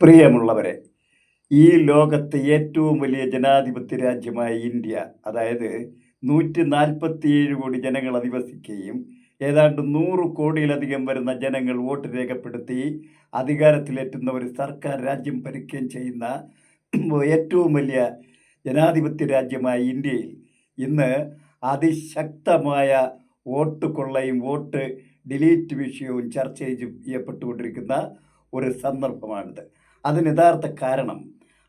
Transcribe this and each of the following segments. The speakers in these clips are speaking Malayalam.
പ്രിയമുള്ളവരെ ഈ ലോകത്തെ ഏറ്റവും വലിയ ജനാധിപത്യ രാജ്യമായ ഇന്ത്യ അതായത് നൂറ്റി നാൽപ്പത്തിയേഴ് കോടി ജനങ്ങൾ അധിവസിക്കുകയും ഏതാണ്ട് നൂറ് കോടിയിലധികം വരുന്ന ജനങ്ങൾ വോട്ട് രേഖപ്പെടുത്തി അധികാരത്തിലെത്തുന്ന ഒരു സർക്കാർ രാജ്യം ഭരിക്കുകയും ചെയ്യുന്ന ഏറ്റവും വലിയ ജനാധിപത്യ രാജ്യമായ ഇന്ത്യയിൽ ഇന്ന് അതിശക്തമായ വോട്ട് കൊള്ളയും വോട്ട് ഡിലീറ്റ് വിഷയവും ചർച്ച ചെയ്യപ്പെട്ടുകൊണ്ടിരിക്കുന്ന ഒരു സന്ദർഭമാണിത്. അതിന് യഥാർത്ഥ കാരണം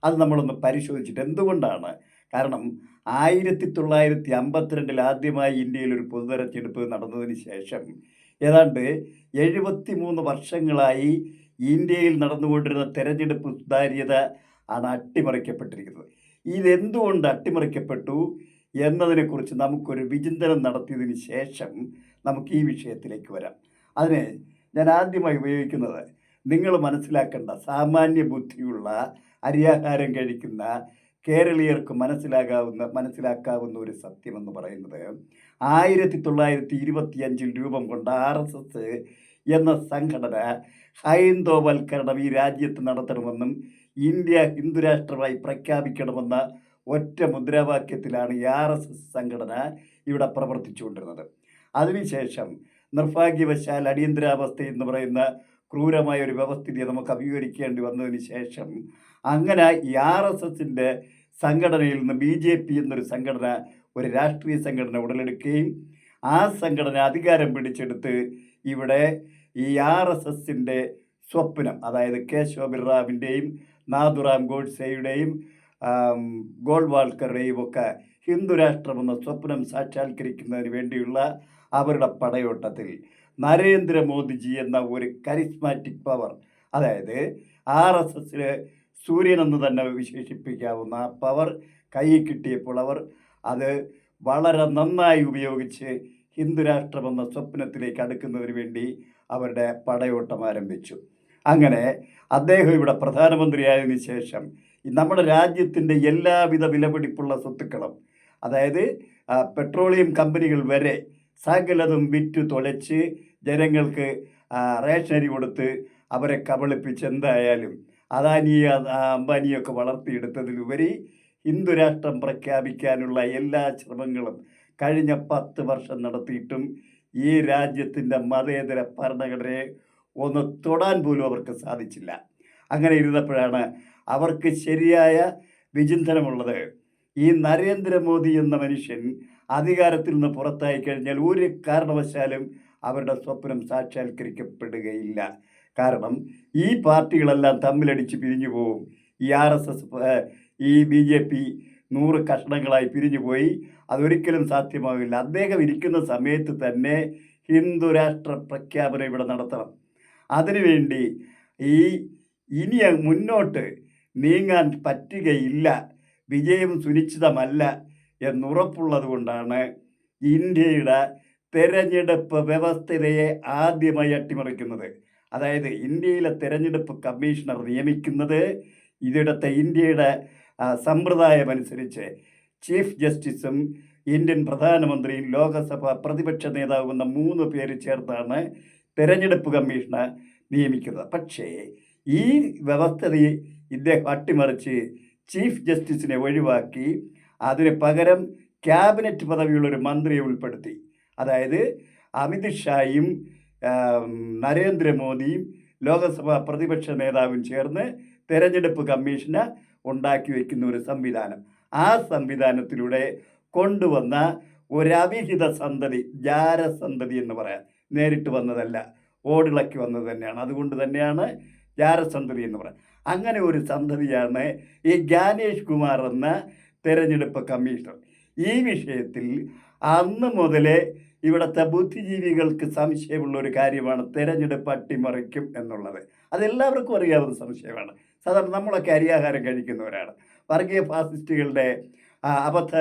അത് നമ്മളൊന്ന് പരിശോധിച്ചിട്ട് എന്തുകൊണ്ടാണ്? കാരണം ആയിരത്തി തൊള്ളായിരത്തി അമ്പത്തിരണ്ടിൽ ആദ്യമായി ഇന്ത്യയിൽ ഒരു പൊതുതെരഞ്ഞെടുപ്പ് നടന്നതിന് ശേഷം ഏതാണ്ട് എഴുപത്തി മൂന്ന് വർഷങ്ങളായി ഇന്ത്യയിൽ നടന്നുകൊണ്ടിരുന്ന തെരഞ്ഞെടുപ്പ് സുതാര്യത ആണ് അട്ടിമറിക്കപ്പെട്ടിരിക്കുന്നത്. ഇതെന്തുകൊണ്ട് അട്ടിമറിക്കപ്പെട്ടു എന്നതിനെക്കുറിച്ച് നമുക്കൊരു വിചിന്തനം നടത്തിയതിന് ശേഷം നമുക്ക് ഈ വിഷയത്തിലേക്ക് വരാം. അതിന് ഞാൻ ആദ്യമായി ഉപയോഗിക്കുന്നത് നിങ്ങൾ മനസ്സിലാക്കേണ്ട സാമാന്യ ബുദ്ധിയുള്ള അരിയാഹാരം കഴിക്കുന്ന കേരളീയർക്ക് മനസ്സിലാകാവുന്ന മനസ്സിലാക്കാവുന്ന ഒരു സത്യമെന്ന് പറയുന്നത് ആയിരത്തി തൊള്ളായിരത്തി ഇരുപത്തിയഞ്ചിൽ രൂപം കൊണ്ട ആർ എസ് എസ് എന്ന സംഘടന ഹൈന്ദവൽക്കരണം ഈ രാജ്യത്ത് നടത്തണമെന്നും ഇന്ത്യ ഹിന്ദുരാഷ്ട്രമായി പ്രഖ്യാപിക്കണമെന്ന ഒറ്റ മുദ്രാവാക്യത്തിലാണ് ഈ ആർ എസ് എസ് സംഘടന ഇവിടെ പ്രവർത്തിച്ചുകൊണ്ടിരുന്നത്. അതിനുശേഷം നിർഭാഗ്യവശാൽ അടിയന്തരാവസ്ഥ എന്ന് പറയുന്ന ക്രൂരമായ ഒരു വ്യവസ്ഥിതിയെ നമുക്ക് അഭിമുഖീകരിക്കേണ്ടി വന്നതിന് ശേഷം അങ്ങനെ ഈ ആർ എസ് എസിന്റെ സംഘടനയിൽ നിന്ന് ബി ജെ പി എന്നൊരു സംഘടന ഒരു രാഷ്ട്രീയ സംഘടന ഉടലെടുക്കുകയും ആ സംഘടന അധികാരം പിടിച്ചെടുത്ത് ഇവിടെ ഈ ആർ എസ് എസിന്റെ സ്വപ്നം അതായത് കെ ശോഭിറാവിന്റെയും നാഥുറാം ഗോഡ്സെയുടെയും ഗോൾവാൾക്കറുടെയും ഒക്കെ ഹിന്ദു രാഷ്ട്രമെന്ന സ്വപ്നം സാക്ഷാത്കരിക്കുന്നതിന് വേണ്ടിയുള്ള അവരുടെ പടയോട്ടത്തിൽ നരേന്ദ്രമോദിജി എന്ന ഒരു കരിസ്മാറ്റിക് പവർ അതായത് ആർ എസ് എസിൽ സൂര്യൻ എന്ന് തന്നെ വിശേഷിപ്പിക്കാവുന്ന ആ പവർ കയ്യിൽ കിട്ടിയപ്പോൾ അവർ അത് വളരെ നന്നായി ഉപയോഗിച്ച് ഹിന്ദുരാഷ്ട്രം എന്ന സ്വപ്നത്തിലേക്ക് അടുക്കുന്നതിന് വേണ്ടി അവരുടെ പടയോട്ടം ആരംഭിച്ചു. അങ്ങനെ അദ്ദേഹം ഇവിടെ പ്രധാനമന്ത്രിയായതിനു ശേഷം നമ്മുടെ രാജ്യത്തിന്റെ എല്ലാവിധ വിലപിടിപ്പുള്ള സ്വത്തുക്കളും അതായത് പെട്രോളിയം കമ്പനികൾ വരെ സകലതും വിറ്റു തുളച്ച് ജനങ്ങൾക്ക് റേഷനരി കൊടുത്ത് അവരെ കബളിപ്പിച്ച് എന്തായാലും അദാനി അംബാനിയൊക്കെ വളർത്തിയെടുത്തതിലുപരി ഹിന്ദുരാഷ്ട്രം പ്രഖ്യാപിക്കാനുള്ള എല്ലാ ശ്രമങ്ങളും കഴിഞ്ഞ പത്ത് വർഷം നടത്തിയിട്ടും ഈ രാജ്യത്തിന്റെ മതേതര ഭരണഘടനയെ ഒന്ന് തൊടാൻ പോലും അവർക്ക് സാധിച്ചില്ല. അങ്ങനെ ഇരുന്നപ്പോഴാണ് അവർക്ക് ശരിയായ വിചിന്തനമുള്ളത്. ഈ നരേന്ദ്രമോദി എന്ന മനുഷ്യൻ അധികാരത്തിൽ നിന്ന് പുറത്തായി കഴിഞ്ഞാൽ ഒരു കാരണവശാലും അവരുടെ സ്വപ്നം സാക്ഷാത്കരിക്കപ്പെടുകയില്ല. കാരണം ഈ പാർട്ടികളെല്ലാം തമ്മിലടിച്ച് പിരിഞ്ഞു പോവും. ഈ ആർ എസ് എസ് ഈ ബി ജെ പി നൂറ് കഷ്ണങ്ങളായി പിരിഞ്ഞു പോയി. അതൊരിക്കലും സാധ്യമാവില്ല. അദ്ദേഹം ഇരിക്കുന്ന സമയത്ത് തന്നെ ഹിന്ദു രാഷ്ട്ര പ്രഖ്യാപനം ഇവിടെ നടത്തണം. അതിനുവേണ്ടി ഈ ഇനി മുന്നോട്ട് നീങ്ങാൻ പറ്റുകയില്ല. വിജയം സുനിശ്ചിതമല്ല എന്നുറപ്പുള്ളത് കൊണ്ടാണ് ഇന്ത്യയുടെ തെരഞ്ഞെടുപ്പ് വ്യവസ്ഥിതയെ ആദ്യമായി അട്ടിമറിക്കുന്നത്. അതായത് ഇന്ത്യയിലെ തെരഞ്ഞെടുപ്പ് കമ്മീഷണർ നിയമിക്കുന്നത് ഇതിടത്തെ ഇന്ത്യയുടെ സമ്പ്രദായമനുസരിച്ച് ചീഫ് ജസ്റ്റിസും ഇന്ത്യൻ പ്രധാനമന്ത്രിയും ലോകസഭ പ്രതിപക്ഷ നേതാവുമെന്ന മൂന്ന് പേര് ചേർത്താണ് തെരഞ്ഞെടുപ്പ് കമ്മീഷനെ നിയമിക്കുന്നത്. പക്ഷേ ഈ വ്യവസ്ഥതയെ ഇദ്ദേഹം അട്ടിമറിച്ച് ചീഫ് ജസ്റ്റിസിനെ ഒഴിവാക്കി അതിന് പകരം ക്യാബിനറ്റ് പദവിയുള്ളൊരു മന്ത്രിയെ ഉൾപ്പെടുത്തി. അതായത് അമിത് ഷായും ആം, നരേന്ദ്രമോദിയും ലോകസഭാ പ്രതിപക്ഷ നേതാവും ചേർന്ന് തെരഞ്ഞെടുപ്പ് കമ്മീഷന് ഉണ്ടാക്കി വയ്ക്കുന്ന ഒരു സംവിധാനം. ആ സംവിധാനത്തിലൂടെ കൊണ്ടുവന്ന ഒരവിഹിത സന്തതി ജാരസന്തതി എന്ന് പറയാം. നേരിട്ട് വന്നതല്ല ഓടിളക്കി വന്നത് തന്നെയാണ്. അതുകൊണ്ട് തന്നെയാണ് ജാരസന്തതി എന്ന് പറയാം. അങ്ങനെ ഒരു സന്തതിയാണ് ഈ ജ്ഞാനേഷ് കുമാർ എന്ന തെരഞ്ഞെടുപ്പ് കമ്മീഷണർ. ഈ വിഷയത്തിൽ അന്ന് മുതലേ ഇവിടുത്തെ ബുദ്ധിജീവികൾക്ക് സംശയമുള്ള ഒരു കാര്യമാണ് തെരഞ്ഞെടുപ്പ് അട്ടിമറിക്കും എന്നുള്ളത്. അതെല്ലാവർക്കും അറിയാവുന്ന സംശയമാണ്. സാധാരണ നമ്മളൊക്കെ അരിയാഹാരം കഴിക്കുന്നവരാണ്. വർഗീയ ഫാസിസ്റ്റുകളുടെ അബദ്ധ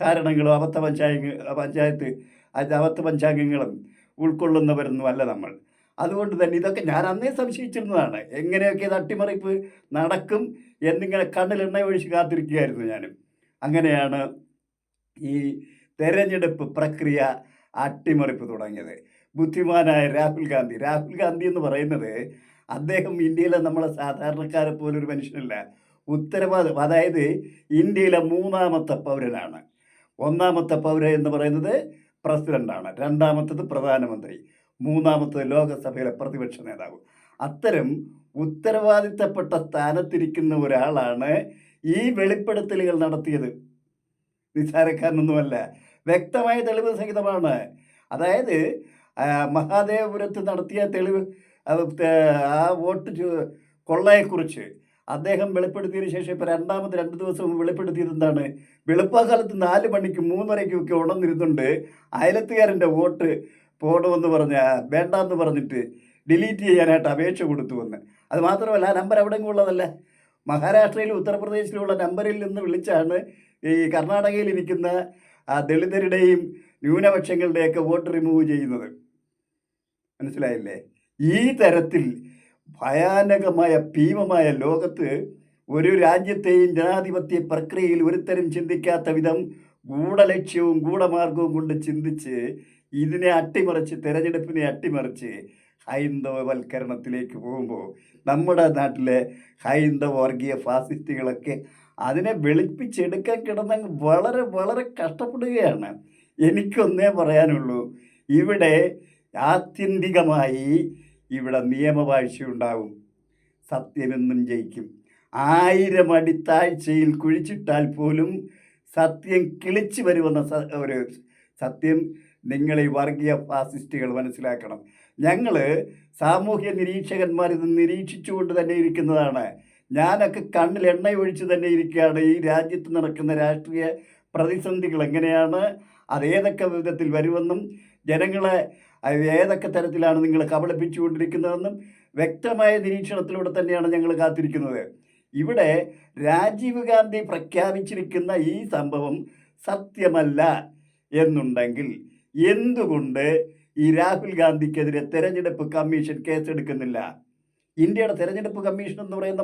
കാരണങ്ങളും അബദ്ധ പഞ്ചായ പഞ്ചായത്ത് അബദ്ധ പഞ്ചാംഗങ്ങളും ഉൾക്കൊള്ളുന്നവരൊന്നും അല്ല നമ്മൾ. അതുകൊണ്ട് തന്നെ ഇതൊക്കെ ഞാൻ അന്നേ സംശയിച്ചിരുന്നതാണ്. എങ്ങനെയൊക്കെ ഇത് അട്ടിമറിപ്പ് നടക്കും എന്നിങ്ങനെ കണ്ണിൽ എണ്ണ ഒഴിച്ച് കാത്തിരിക്കുകയായിരുന്നു ഞാനും. അങ്ങനെയാണ് ഈ തെരഞ്ഞെടുപ്പ് പ്രക്രിയ അട്ടിമറിപ്പ് തുടങ്ങിയത്. ബുദ്ധിമാനായ രാഹുൽ ഗാന്ധി. രാഹുൽ ഗാന്ധി എന്ന് പറയുന്നത് അദ്ദേഹം ഇന്ത്യയിലെ നമ്മളെ സാധാരണക്കാരെ പോലൊരു മനുഷ്യനല്ല. ഉത്തരവാദിത്വം അതായത് ഇന്ത്യയിലെ മൂന്നാമത്തെ പൗരനാണ്. ഒന്നാമത്തെ പൗരൻ എന്ന് പറയുന്നത് പ്രസിഡന്റാണ് രണ്ടാമത്തത് പ്രധാനമന്ത്രി. മൂന്നാമത്തത് ലോകസഭയിലെ പ്രതിപക്ഷ നേതാവ്. അത്തരം ഉത്തരവാദിത്തപ്പെട്ട സ്ഥാനത്തിരിക്കുന്ന ഒരാളാണ് ഈ വെളിപ്പെടുത്തലുകൾ നടത്തിയത്. നിസ്സാരക്കാരനൊന്നുമല്ല വ്യക്തമായ തെളിവ് സഹിതമാണ്. അതായത് മഹാദേവപുരത്ത് നടത്തിയ തെളിവ് ആ വോട്ട് കൊള്ളയെക്കുറിച്ച് അദ്ദേഹം വെളിപ്പെടുത്തിയതിനു ശേഷം ഇപ്പോൾ രണ്ടാമത് രണ്ട് ദിവസം വെളിപ്പെടുത്തിയത് എന്താണ്? വെളുപ്പാക്കാലത്ത് നാല് മണിക്ക് മൂന്നരയ്ക്കും ഒക്കെ ഉണർന്നിരുന്നുണ്ട്. അയലത്തുകാരന്റെ വോട്ട് പോകണമെന്ന് പറഞ്ഞ വേണ്ടാന്ന് പറഞ്ഞിട്ട് ഡിലീറ്റ് ചെയ്യാനായിട്ട് അപേക്ഷ കൊടുത്തു വന്ന്. അത് മാത്രമല്ല ആ നമ്പർ എവിടെയെങ്കിലും ഉള്ളതല്ല? മഹാരാഷ്ട്രയിലും ഉത്തർപ്രദേശിലുമുള്ള നമ്പറിൽ നിന്ന് വിളിച്ചാണ് ഈ കർണാടകയിൽ ഇരിക്കുന്ന ആ ദളിതരുടെയും ന്യൂനപക്ഷങ്ങളുടെയൊക്കെ വോട്ട് റിമൂവ് ചെയ്യുന്നത്. മനസ്സിലായില്ലേ? ഈ തരത്തിൽ ഭയാനകമായ ഭീമമായ ലോകത്ത് ഒരു രാജ്യത്തെയും ജനാധിപത്യ പ്രക്രിയയിൽ ഒരുത്തരും ചിന്തിക്കാത്ത വിധം ഗൂഢലക്ഷ്യവും ഗൂഢമാർഗവും കൊണ്ട് ചിന്തിച്ച് ഇതിനെ അട്ടിമറിച്ച് തെരഞ്ഞെടുപ്പിനെ അട്ടിമറിച്ച് ഹൈന്ദവവൽക്കരണത്തിലേക്ക് പോകുമ്പോൾ നമ്മുടെ നാട്ടിലെ ഹൈന്ദവ വർഗീയ ഫാസിസ്റ്റുകളൊക്കെ അതിനെ വെളുപ്പിച്ചെടുക്കാൻ കിടന്ന വളരെ വളരെ കഷ്ടപ്പെടുകയാണ്. എനിക്കൊന്നേ പറയാനുള്ളൂ. ഇവിടെ ആത്യന്തികമായി ഇവിടെ നിയമവാഴ്ച നിയമവാഴ്ചയുണ്ടാവും സത്യമെന്നും ജയിക്കും. ആയിരം അടി താഴ്ചയിൽ കുഴിച്ചിട്ടാൽ പോലും സത്യം കിളിച്ചു വരുമെന്ന ഒരു സത്യം നിങ്ങൾ ഈ വർഗീയ ഫാസിസ്റ്റുകൾ മനസ്സിലാക്കണം. ഞങ്ങൾ സാമൂഹ്യ നിരീക്ഷകന്മാർ ഇത് നിരീക്ഷിച്ചുകൊണ്ട് തന്നെ ഇരിക്കുന്നതാണ്. ഞാനൊക്കെ കണ്ണിൽ എണ്ണ ഒഴിച്ച് തന്നെ ഇരിക്കുകയാണ്. ഈ രാജ്യത്ത് നടക്കുന്ന രാഷ്ട്രീയ പ്രതിസന്ധികൾ എങ്ങനെയാണ്? അത് ഏതൊക്കെ വിധത്തിൽ വരുമെന്നും ജനങ്ങളെ ഏതൊക്കെ തരത്തിലാണ് നിങ്ങൾ കബളിപ്പിച്ചുകൊണ്ടിരിക്കുന്നതെന്നും വ്യക്തമായ നിരീക്ഷണത്തിലൂടെ തന്നെയാണ് ഞങ്ങൾ കാത്തിരിക്കുന്നത്. ഇവിടെ രാജീവ് ഗാന്ധി പ്രഖ്യാപിച്ചിരിക്കുന്ന ഈ സംഭവം സത്യമല്ല എന്നുണ്ടെങ്കിൽ എന്തുകൊണ്ട് ഈ രാഹുൽ ഗാന്ധിക്കെതിരെ തെരഞ്ഞെടുപ്പ് കമ്മീഷൻ കേസെടുക്കുന്നില്ല? ഇന്ത്യയുടെ തെരഞ്ഞെടുപ്പ് കമ്മീഷൻ എന്ന് പറയുന്ന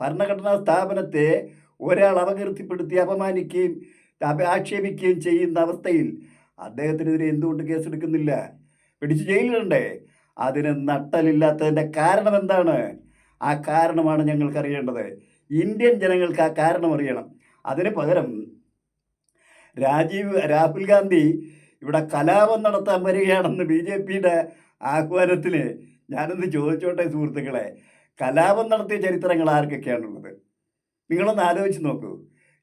ഭരണഘടനാ സ്ഥാപനത്തെ ഒരാൾ അപകീർത്തിപ്പെടുത്തി അപമാനിക്കുകയും അപ- ആക്ഷേപിക്കുകയും ചെയ്യുന്ന അവസ്ഥയിൽ അദ്ദേഹത്തിനെതിരെ എന്തുകൊണ്ട് കേസെടുക്കുന്നില്ല? പിടിച്ച് ജയിലിലുണ്ടേ അതിന് നട്ടലില്ലാത്തതിന്റെ കാരണം എന്താണ്? ആ കാരണമാണ് ഞങ്ങൾക്ക് അറിയേണ്ടത് ഇന്ത്യൻ ജനങ്ങൾക്ക് ആ കാരണം അറിയണം. അതിന് പകരം രാജീവ് രാഹുൽ ഗാന്ധി ഇവിടെ കലാപം നടത്താൻ വരികയാണെന്ന് ബി ജെ പിയുടെ ആഹ്വാനത്തിന് ഞാനൊന്ന് ചോദിച്ചോട്ടെ സുഹൃത്തുക്കളെ. കലാപം നടത്തിയ ചരിത്രങ്ങൾ ആർക്കൊക്കെയാണുള്ളത്? നിങ്ങളൊന്ന് ആലോചിച്ച് നോക്കൂ.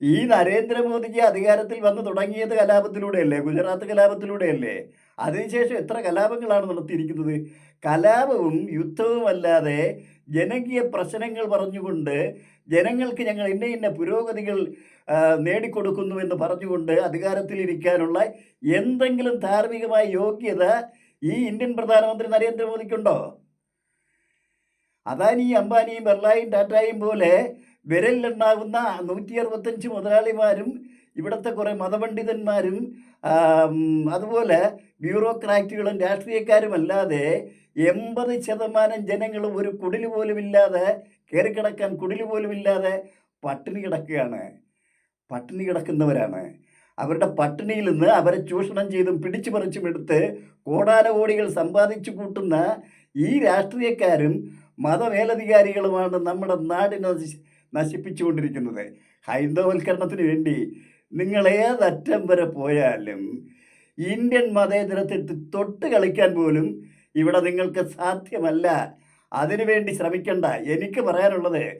ഈ നരേന്ദ്രമോദിക്ക് അധികാരത്തിൽ വന്ന് തുടങ്ങിയത് കലാപത്തിലൂടെയല്ലേ? ഗുജറാത്ത് കലാപത്തിലൂടെയല്ലേ? അതിനുശേഷം എത്ര കലാപങ്ങളാണ് നടത്തിയിരിക്കുന്നത്? കലാപവും യുദ്ധവും അല്ലാതെ ജനകീയ പ്രശ്നങ്ങൾ പറഞ്ഞുകൊണ്ട് ജനങ്ങൾക്ക് ഞങ്ങൾ ഇന്ന ഇന്ന പുരോഗതികൾ നേടിക്കൊടുക്കുന്നു എന്ന് പറഞ്ഞുകൊണ്ട് അധികാരത്തിലിരിക്കാനുള്ള എന്തെങ്കിലും ധാർമ്മികമായ യോഗ്യത ഈ ഇന്ത്യൻ പ്രധാനമന്ത്രി നരേന്ദ്രമോദിക്കുണ്ടോ? അദാനിയും അംബാനിയും ബിർലായും ടാറ്റായും പോലെ വിരലിലുണ്ടാകുന്ന നൂറ്റി അറുപത്തഞ്ച് മുതലാളിമാരും ഇവിടുത്തെ കുറേ മതപണ്ഡിതന്മാരും അതുപോലെ ബ്യൂറോക്രാറ്റുകളും രാഷ്ട്രീയക്കാരുമല്ലാതെ എൺപത് ശതമാനം ജനങ്ങളും ഒരു കുടിലുപോലുമില്ലാതെ പോലും ഇല്ലാതെ കയറി കിടക്കാൻ കുടിൽ പോലും ഇല്ലാതെ പട്ടിണി കിടക്കുകയാണ്. പട്ടിണി കിടക്കുന്നവരാണ്. അവരുടെ പട്ടിണിയിൽ നിന്ന് അവരെ ചൂഷണം ചെയ്തും പിടിച്ചു പറിച്ചും എടുത്ത് കോടാനകോടികൾ സമ്പാദിച്ചു കൂട്ടുന്ന ഈ രാഷ്ട്രീയക്കാരും മതമേലധികാരികളുമാണ് നമ്മുടെ നാടിനെ നശി- നശിപ്പിച്ചുകൊണ്ടിരിക്കുന്നത്. ഹൈന്ദവവൽക്കരണത്തിന് വേണ്ടി നിങ്ങൾ ഏതറ്റം വരെ പോയാലും ഇന്ത്യൻ മതേതരത്തിൽ തൊട്ട് കളിക്കാൻ പോലും ഇവിടെ നിങ്ങൾക്ക് സാധ്യമല്ല. അതിനുവേണ്ടി ശ്രമിക്കണ്ട. എനിക്ക് പറയാനുള്ളത്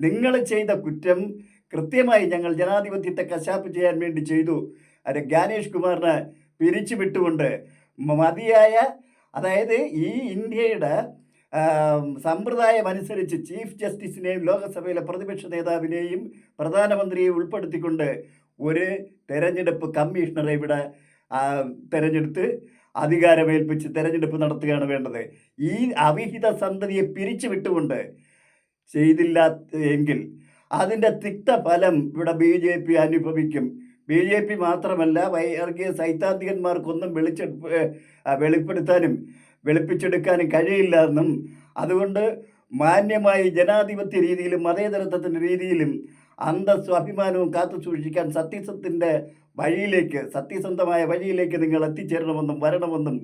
നിങ്ങൾ ചെയ്ത കുറ്റം കൃത്യമായി ഞങ്ങൾ ജനാധിപത്യത്തെ കശാപ്പ് ചെയ്യാൻ വേണ്ടി ചെയ്തു. അത് ജ്ഞാനേഷ് കുമാറിനെ പിരിച്ചു വിട്ടുകൊണ്ട് മതിയായ അതായത് ഈ ഇന്ത്യയുടെ സമ്പ്രദായം അനുസരിച്ച് ചീഫ് ജസ്റ്റിസിനെയും ലോകസഭയിലെ പ്രതിപക്ഷ നേതാവിനെയും പ്രധാനമന്ത്രിയെയും ഉൾപ്പെടുത്തിക്കൊണ്ട് ഒരു തെരഞ്ഞെടുപ്പ് കമ്മീഷണറെ ഇവിടെ തെരഞ്ഞെടുത്ത് അധികാരമേൽപ്പിച്ച് തെരഞ്ഞെടുപ്പ് നടത്തുകയാണ് വേണ്ടത്. ഈ അവിഹിത സന്തതിയെ പിരിച്ചു വിട്ടുകൊണ്ട് ചെയ്തില്ല എങ്കിൽ അതിന്റെ തിക്തഫലം ഇവിടെ ബി ജെ പി അനുഭവിക്കും. ബി ജെ പി മാത്രമല്ല വർഗീയ സൈദ്ധാന്തികന്മാർക്കൊന്നും വെളിച്ചെടുപ്പ് വെളിപ്പെടുത്താനും വെളുപ്പിച്ചെടുക്കാനും കഴിയില്ല എന്നും അതുകൊണ്ട് മാന്യമായി ജനാധിപത്യ രീതിയിലും മതേതരത്വത്തിന്റെ രീതിയിലും അന്തസ്സും അഭിമാനവും കാത്തു സൂക്ഷിക്കാൻ സത്യസത്തിന്റെ വഴിയിലേക്ക് സത്യസന്ധമായ വഴിയിലേക്ക് നിങ്ങൾ എത്തിച്ചേരണമെന്നും വരണമെന്നും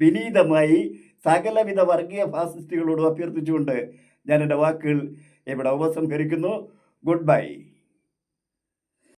വിനീതമായി സകലവിധ വർഗീയ ഫാസിസ്റ്റുകളോടും അഭ്യർത്ഥിച്ചുകൊണ്ട് ഞാൻ എന്റെ വാക്കുകൾ ഇവിടെ ഉപസംഹരിക്കുന്നു. Good bye